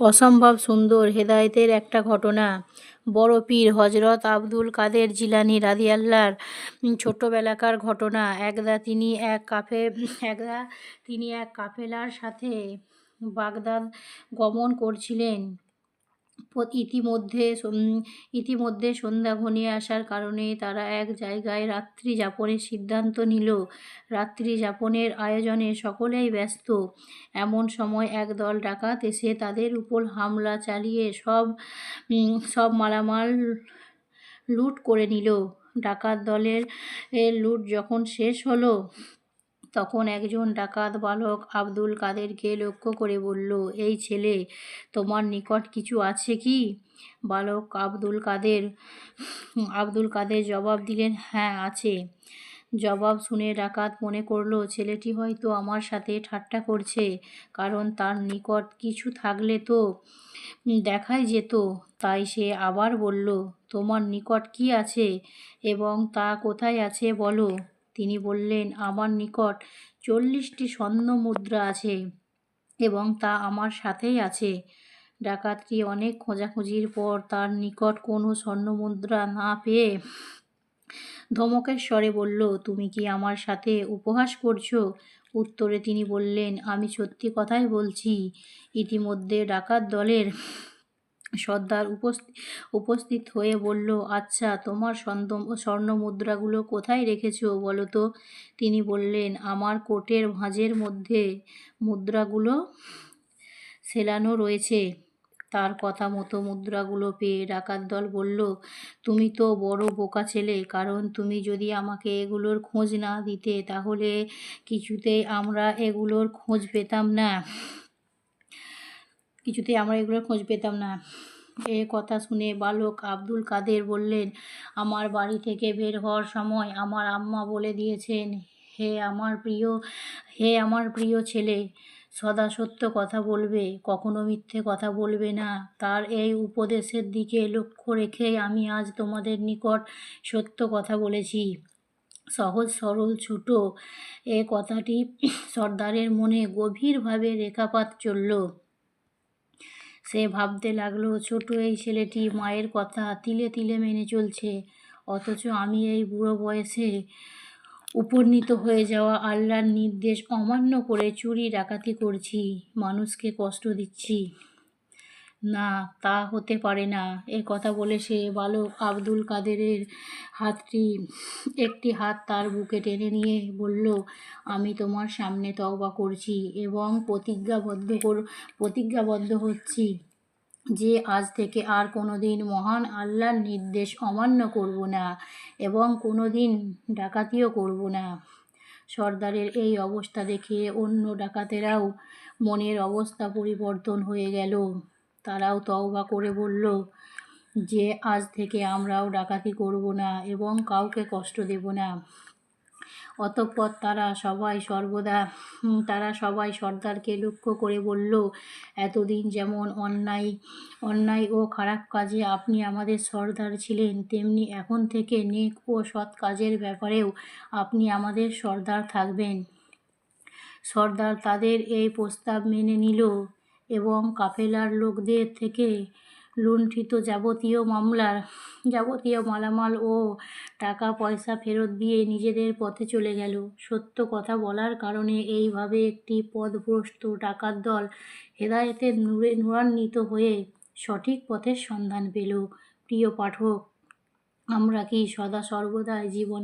অসম্ভব সুন্দর হেদায়েতের একটা ঘটনা। বড় পীর হজরত আব্দুল কাদের জিলানি রাদিয়াল্লার ছোটোবেলাকার ঘটনা। একদা তিনি এক কাফে, একদা তিনি এক কাফেলার সাথে বাগদাদ গমন করছিলেন। ইতিমধ্যে ইতিমধ্যে সন্ধ্যা ঘনিয়ে আসার কারণে তারা এক জায়গায় রাত্রি যাপনের সিদ্ধান্ত নিল। রাত্রি যাপনের আয়োজনে সকলেই ব্যস্ত। এমন সময় একদল ডাকাত এসে তাদের উপর হামলা চালিয়ে সব সব মালামাল লুট করে নিল। ডাকাত দলের লুট যখন শেষ হলো তখন একজন ডাকাত বালক আব্দুল কাদেরকে লক্ষ্য করে বলল, এই ছেলে, তোমার নিকট কিছু আছে কি? বালক আব্দুল কাদের আব্দুল কাদের জবাব দিলেন হ্যাঁ আছে। জবাব শুনে ডাকাত মনে করল, ছেলেটি হয়তো আমার সাথে ঠাট্টা করছে, কারণ তার নিকট কিছু থাকলে তো দেখাই যেত। তাই সে আবার বলল, তোমার নিকট কি আছে এবং তা কোথায় আছে বলো? তিনি বললেন, আমার নিকট চল্লিশটি স্বর্ণ মুদ্রা আছে এবং তা আমার সাথেই আছে। ডাকাতটি অনেক খোঁজাখুঁজির পর তার নিকট কোনো স্বর্ণ মুদ্রা না পেয়ে ধমকের স্বরে বলল, তুমি কি আমার সাথে উপহাস করছ? উত্তরে তিনি বললেন, আমি সত্যি কথাই বলছি। ইতিমধ্যে ডাকাত দলের সর্দার উপস্থিত হয়ে বলল আচ্ছা তোমার স্বর্ণ মুদ্রাগুলো কোথায় রেখেছো বলো তো? তিনি বললেন, আমার কোটের ভাঁজের মধ্যে মুদ্রাগুলো সেলানো রয়েছে। তার কথা মতো মুদ্রাগুলো পেয়ে ডাকাত দল বলল, তুমি তো বড় বোকা ছেলে, কারণ তুমি যদি আমাকে এগুলোর খোঁজ না দিতে, তাহলে কিছুতেই আমরা এগুলোর খোঁজ পেতাম না। কিছুতেই আমরা এগুলোর খোঁজ পেতাম না। এ কথা শুনে বালক আব্দুল কাদের বললেন, আমার বাড়ি থেকে বের হওয়ার সময় আমার আম্মা বলে দিয়েছেন, হে আমার প্রিয়, হে আমার প্রিয় ছেলে, সদা সত্য কথা বলবে, কখনো মিথ্যে কথা বলবে না। তার এই উপদেশের দিকে লক্ষ্য রেখেই আমি আজ তোমাদের নিকট সত্য কথা বলেছি। সহজ, সরল, ছোট, এ কথাটি সর্দারের মনে গভীরভাবে রেখাপাত চলল। সে ভাবতে লাগল, ছোট এই ছেলেটি মায়ের কথা তিলে তিলে মেনে চলছে। অথচ আমি এই বুড়ো বয়সে উপনীত হয়ে যাওয়া আল্লাহর নির্দেশ অমান্য করে চুরি ডাকাতি করছি। মানুষকে কষ্ট দিচ্ছি। না, তা হতে পারে না। এ কথা বলে সে বালক আব্দুল কাদেরের হাতটি, একটি হাত তার বুকে টেনে নিয়ে বলল, আমি তোমার সামনে তওবা করছি এবং প্রতিজ্ঞাবদ্ধ কর, প্রতিজ্ঞাবদ্ধ হচ্ছি যে আজ থেকে আর কোনো দিন মহান আল্লাহর নির্দেশ অমান্য করব না এবং কোনো দিন ডাকাতিও করব না। সর্দারের এই অবস্থা দেখে অন্য ডাকাতেরাও মনের অবস্থা পরিবর্তন হয়ে গেল। তারাও তওবা করে বলল, যে আজ থেকে আমরাও ডাকাতি করব না এবং কাউকে কষ্ট দেব না। অতঃপর তারা সবাই সর্বদা তারা সবাই সর্দারকে লক্ষ্য করে বলল, এতদিন যেমন অন্যায় অন্যায় ও খারাপ কাজে আপনি আমাদের সর্দার ছিলেন, তেমনি এখন থেকে নেক ও সৎ কাজের ব্যাপারেও আপনি আমাদের সর্দার থাকবেন। সর্দার তাদের এই প্রস্তাব মেনে নিল। এবং কাফেলার লোকদের থেকে লুণ্ঠিত যাবতীয় মামলার, যাবতীয় মালামাল ও টাকা পয়সা ফেরত দিয়ে নিজেদের পথে চলে গেল। সত্য কথা বলার কারণে এইভাবে একটি পদভ্রষ্ট টাকার দল হেদায়েতের নূরে, নূরান্বিত হয়ে সঠিক পথের সন্ধান পেল। প্রিয় পাঠক, আমরা কি সদা সর্বদাই জীবনে